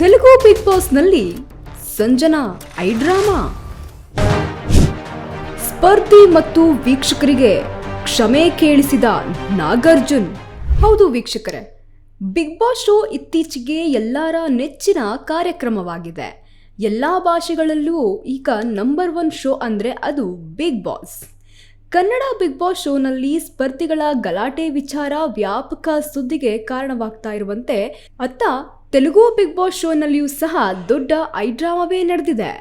Telugu big ಬಾಸ್ನಲ್ಲಿ Sanjana I drama. ಸ್ಪರ್ಧಿ ಮತ್ತು ವೀಕ್ಷಕರಿಗೆ ಕ್ಷಮೆ ಕೇಳಿಸಿದ ನಾಗಾರ್ಜುನ್. ಹೌದು ವೀಕ್ಷಕರೇ, ಬಿಗ್ ಬಾಸ್ ಶೋ ಇತ್ತೀಚೆಗೆ ಎಲ್ಲರ ನೆಚ್ಚಿನ ಕಾರ್ಯಕ್ರಮವಾಗಿದೆ. ಎಲ್ಲ ಭಾಷೆಗಳಲ್ಲೂ ಈಗ ನಂಬರ್ ಒನ್ ಶೋ ಅಂದರೆ ಅದು Bigg Boss. Kannada Bigg Boss ಶೋನಲ್ಲಿ ಸ್ಪರ್ಧಿಗಳ ಗಲಾಟೆ ವಿಚಾರ ವ್ಯಾಪಕ ಸುದ್ದಿಗೆ ಕಾರಣವಾಗ್ತಾ ಇರುವಂತೆ ಅತ್ತ ತೆಲುಗು ಬಿಗ್ ಬಾಸ್ ಶೋನಲ್ಲಿಯೂ ಸಹ ದೊಡ್ಡ ಐಡ್ರಾಮವೇ ನಡೆದಿದೆ.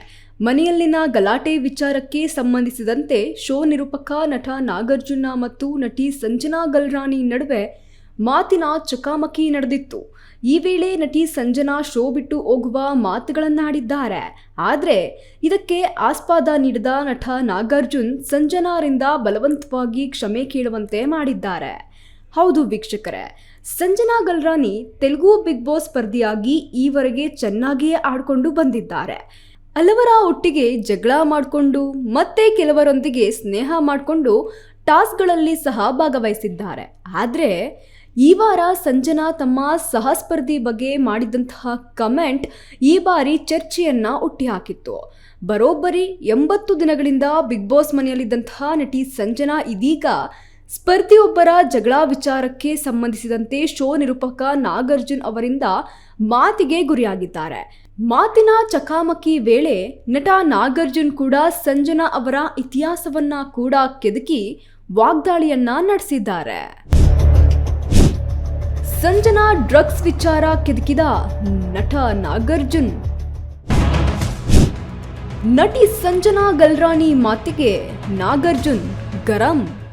ಮನೆಯಲ್ಲಿನ ಗಲಾಟೆ ವಿಚಾರಕ್ಕೆ ಸಂಬಂಧಿಸಿದಂತೆ ಶೋ ನಿರೂಪಕ ನಟ ನಾಗಾರ್ಜುನ ಮತ್ತು ನಟಿ ಸಂಜನಾ ಗಲ್ರಾಣಿ ನಡುವೆ ಮಾತಿನ ಚಕಾಮಕಿ ನಡೆದಿತ್ತು. ಈ ವೇಳೆ ನಟಿ ಸಂಜನಾ ಶೋ ಬಿಟ್ಟು ಹೋಗುವ ಮಾತುಗಳನ್ನಾಡಿದ್ದಾರೆ. ಆದರೆ ಇದಕ್ಕೆ ಆಸ್ಪಾದ ನೀಡಿದ ನಟ ನಾಗಾರ್ಜುನ್ ಸಂಜನಾರಿಂದ ಬಲವಂತವಾಗಿ ಕ್ಷಮೆ ಕೇಳುವಂತೆ ಮಾಡಿದ್ದಾರೆ. ಹೌದು ವೀಕ್ಷಕರೇ. ಸಂಜನಾ ಗಲ್ರಾನಿ ತೆಲುಗು ಬಿಗ್ ಬಾಸ್ ಸ್ಪರ್ಧಿಯಾಗಿ ಈವರೆಗೆ ಚೆನ್ನಾಗಿಯೇ ಆಡಿಕೊಂಡು ಬಂದಿದ್ದಾರೆ. ಹಲವರ ಒಟ್ಟಿಗೆ ಜಗಳ ಮಾಡಿಕೊಂಡು, ಮತ್ತೆ ಕೆಲವರೊಂದಿಗೆ ಸ್ನೇಹ ಮಾಡಿಕೊಂಡು ಟಾಸ್ಕ್ಗಳಲ್ಲಿ ಸಹ ಭಾಗವಹಿಸಿದ್ದಾರೆ. ಆದರೆ, ಈ ವಾರ ಸಂಜನಾ ತಮ್ಮ ಸಹಸ್ಪರ್ಧಿ ಬಗ್ಗೆ ಮಾಡಿದಂತಹ ಕಮೆಂಟ್ ಈ ಬಾರಿ ಚರ್ಚೆಯನ್ನ ಹುಟ್ಟಿಹಾಕಿತ್ತು ಬರೋಬ್ಬರಿ ಎಂಬತ್ತು ದಿನಗಳಿಂದ ಬಿಗ್ ಬಾಸ್ ಮನೆಯಲ್ಲಿದ್ದಂತಹ ನಟಿ ಸಂಜನಾ ಇದೀಗ ಸ್ಪರ್ಧಿಯೊಬ್ಬರ ಜಗಳ ವಿಚಾರಕ್ಕೆ ಸಂಬಂಧಿಸಿದಂತೆ ಶೋ ನಿರೂಪಕ ನಾಗಾರ್ಜುನ್ ಅವರಿಂದ ಮಾತಿಗೆ ಗುರಿಯಾಗಿದ್ದಾರೆ. ಮಾತಿನ ಚಕಾಮಕಿ ವೇಳೆ ನಟ ನಾಗಾರ್ಜುನ್ ಕೂಡ ಸಂಜನಾ ಅವರ ಇತಿಹಾಸವನ್ನ ಕೂಡ ಕೆದಕಿ ವಾಗ್ದಾಳಿಯನ್ನ ನಡೆಸಿದ್ದಾರೆ. ಸಂಜನಾ ಡ್ರಗ್ಸ್ ವಿಚಾರ ಕೆದಕಿದ ನಟ ನಾಗಾರ್ಜುನ್. ನಟಿ ಸಂಜನಾ ಗಲ್ರಾಣಿ ಮಾತಿಗೆ ನಾಗಾರ್ಜುನ್ ಗರಂ.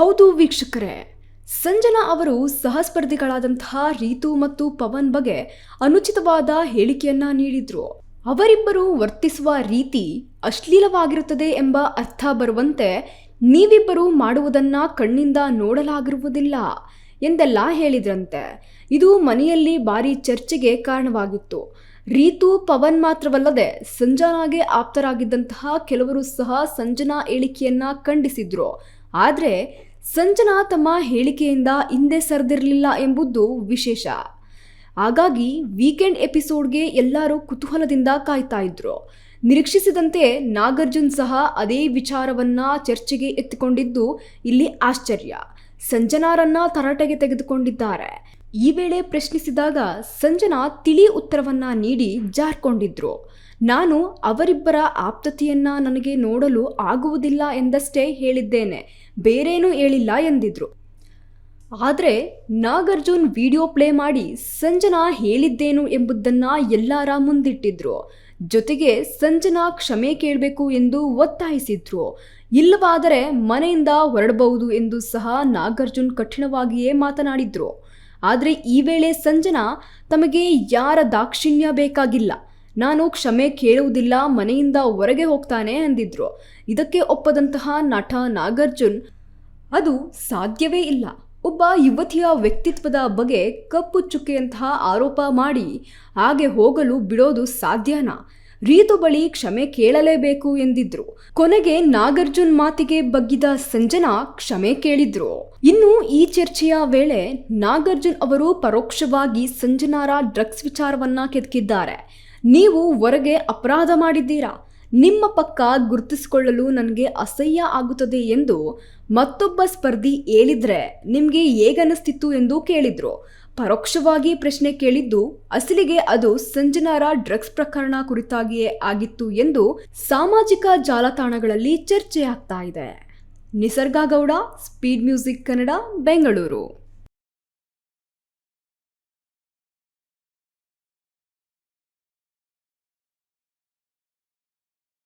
ಹೌದು ವೀಕ್ಷಕರೇ, ಸಂಜನಾ ಅವರು ಸಹಸ್ಪರ್ಧಿಗಳಾದಂತಹ ರೀತು ಮತ್ತು ಪವನ್ ಬಗ್ಗೆ ಅನುಚಿತವಾದ ಹೇಳಿಕೆಯನ್ನ ನೀಡಿದ್ರು. ಅವರಿಬ್ಬರು ವರ್ತಿಸುವ ರೀತಿ ಅಶ್ಲೀಲವಾಗಿರುತ್ತದೆ ಎಂಬ ಅರ್ಥ ಬರುವಂತೆ ನೀವಿಬ್ಬರು ಮಾಡುವುದನ್ನ ಕಣ್ಣಿಂದ ನೋಡಲಾಗಿರುವುದಿಲ್ಲ ಎಂದೆಲ್ಲ ಹೇಳಿದ್ರಂತೆ. ಇದು ಮನೆಯಲ್ಲಿ ಭಾರಿ ಚರ್ಚೆಗೆ ಕಾರಣವಾಗಿತ್ತು. ರೀತು, ಪವನ್ ಮಾತ್ರವಲ್ಲದೆ ಸಂಜನಾಗೆ ಆಪ್ತರಾಗಿದ್ದಂತಹ ಕೆಲವರು ಸಹ ಸಂಜನಾ ಹೇಳಿಕೆಯನ್ನ ಖಂಡಿಸಿದ್ರು. ಆದರೆ ಸಂಜನಾ ತಮ್ಮ ಹೇಳಿಕೆಯಿಂದ ಹಿಂದೆ ಸರಿದಿರಲಿಲ್ಲ ಎಂಬುದು ವಿಶೇಷ. ಹಾಗಾಗಿ ವೀಕೆಂಡ್ ಎಪಿಸೋಡ್ಗೆ ಎಲ್ಲರೂ ಕುತೂಹಲದಿಂದ ಕಾಯ್ತಾ ಇದ್ರು. ನಿರೀಕ್ಷಿಸಿದಂತೆ ನಾಗಾರ್ಜುನ್ ಸಹ ಅದೇ ವಿಚಾರವನ್ನ ಚರ್ಚೆಗೆ ಎತ್ತಿಕೊಂಡಿದ್ದು ಇಲ್ಲಿ ಆಶ್ಚರ್ಯ. ಸಂಜನಾರನ್ನ ತರಾಟೆಗೆ ತೆಗೆದುಕೊಂಡಿದ್ದಾರೆ. ಈ ವೇಳೆ ಪ್ರಶ್ನಿಸಿದಾಗ ಸಂಜನಾ ತಿಳಿ ಉತ್ತರವನ್ನ ನೀಡಿ ಜಾರ್ಕೊಂಡಿದ್ರು. ನಾನು ಅವರಿಬ್ಬರ ಆಪ್ತತೆಯನ್ನು ನನಗೆ ನೋಡಲು ಆಗುವುದಿಲ್ಲ ಎಂದಷ್ಟೇ ಹೇಳಿದ್ದೇನೆ. ಬೇರೇನೂ ಹೇಳಿಲ್ಲ ಎಂದಿದ್ರು. ಆದರೆ ನಾಗಾರ್ಜುನ್ ವಿಡಿಯೋ ಪ್ಲೇ ಮಾಡಿ ಸಂಜನಾ ಹೇಳಿದ್ದೇನು ಎಂಬುದನ್ನು ಎಲ್ಲರ ಮುಂದಿಟ್ಟಿದ್ರು. ಜೊತೆಗೆ ಸಂಜನಾ ಕ್ಷಮೆ ಕೇಳಬೇಕು ಎಂದು ಒತ್ತಾಯಿಸಿದ್ರು. ಇಲ್ಲವಾದರೆ ಮನೆಯಿಂದ ಹೊರಡಬಹುದು ಎಂದು ಸಹ ನಾಗಾರ್ಜುನ್ ಕಠಿಣವಾಗಿಯೇ ಮಾತನಾಡಿದ್ರು. ಆದರೆ ಈ ವೇಳೆ ಸಂಜನಾ ತಮಗೆ ಯಾರ ದಾಕ್ಷಿಣ್ಯ ಬೇಕಾಗಿಲ್ಲ. ನಾನು ಕ್ಷಮೆ ಕೇಳುವುದಿಲ್ಲ, ಮನೆಯಿಂದ ಹೊರಗೆ ಹೋಗ್ತಾನೆ ಅಂದಿದ್ರು. ಇದಕ್ಕೆ ಒಪ್ಪದಂತಹ ನಟ ನಾಗಾರ್ಜುನ್, ಅದು ಸಾಧ್ಯವೇ ಇಲ್ಲ. ಒಬ್ಬ ಯುವತಿಯ ವ್ಯಕ್ತಿತ್ವದ ಬಗ್ಗೆ ಕಪ್ಪು ಚುಕ್ಕೆಯಂತಹ ಆರೋಪ ಮಾಡಿ, ಹಾಗೆ ಹೋಗಲು ಬಿಡೋದು ಸಾಧ್ಯನಾ? ರೀತು ಬಳಿ ಕ್ಷಮೆ ಕೇಳಲೇಬೇಕು ಎಂದಿದ್ರು. ಕೊನೆಗೆ ನಾಗಾರ್ಜುನ್ ಮಾತಿಗೆ ಬಗ್ಗಿದ ಸಂಜನಾ ಕ್ಷಮೆ ಕೇಳಿದ್ರು. ಇನ್ನು ಈ ಚರ್ಚೆಯ ವೇಳೆ ನಾಗಾರ್ಜುನ್ ಅವರು ಪರೋಕ್ಷವಾಗಿ ಸಂಜನಾರ ಡ್ರಗ್ಸ್ ವಿಚಾರವನ್ನ ಕೆದಕಿದ್ದಾರೆ. ನೀವು ಹೊರಗೆ ಅಪರಾಧ ಮಾಡಿದ್ದೀರಾ? ನಿಮ್ಮ ಪಕ್ಕ ಗುರುತಿಸಿಕೊಳ್ಳಲು ನನಗೆ ಅಸಹ್ಯ ಆಗುತ್ತದೆ ಎಂದು ಮತ್ತೊಬ್ಬ ಸ್ಪರ್ಧಿ ಹೇಳಿದ್ರೆ ನಿಮಗೆ ಹೇಗನ್ನಿಸ್ತಿತ್ತು ಎಂದು ಕೇಳಿದ್ರು. ಪರೋಕ್ಷವಾಗಿ ಪ್ರಶ್ನೆ ಕೇಳಿದ್ದು, ಅಸಲಿಗೆ ಅದು ಸಂಜನಾರ ಡ್ರಗ್ಸ್ ಪ್ರಕರಣ ಕುರಿತಾಗಿಯೇ ಆಗಿತ್ತು ಎಂದು ಸಾಮಾಜಿಕ ಜಾಲತಾಣಗಳಲ್ಲಿ ಚರ್ಚೆ ಆಗ್ತಾ ಇದೆ. Nisarga Gowda, speed music Kannada, Bengaluru.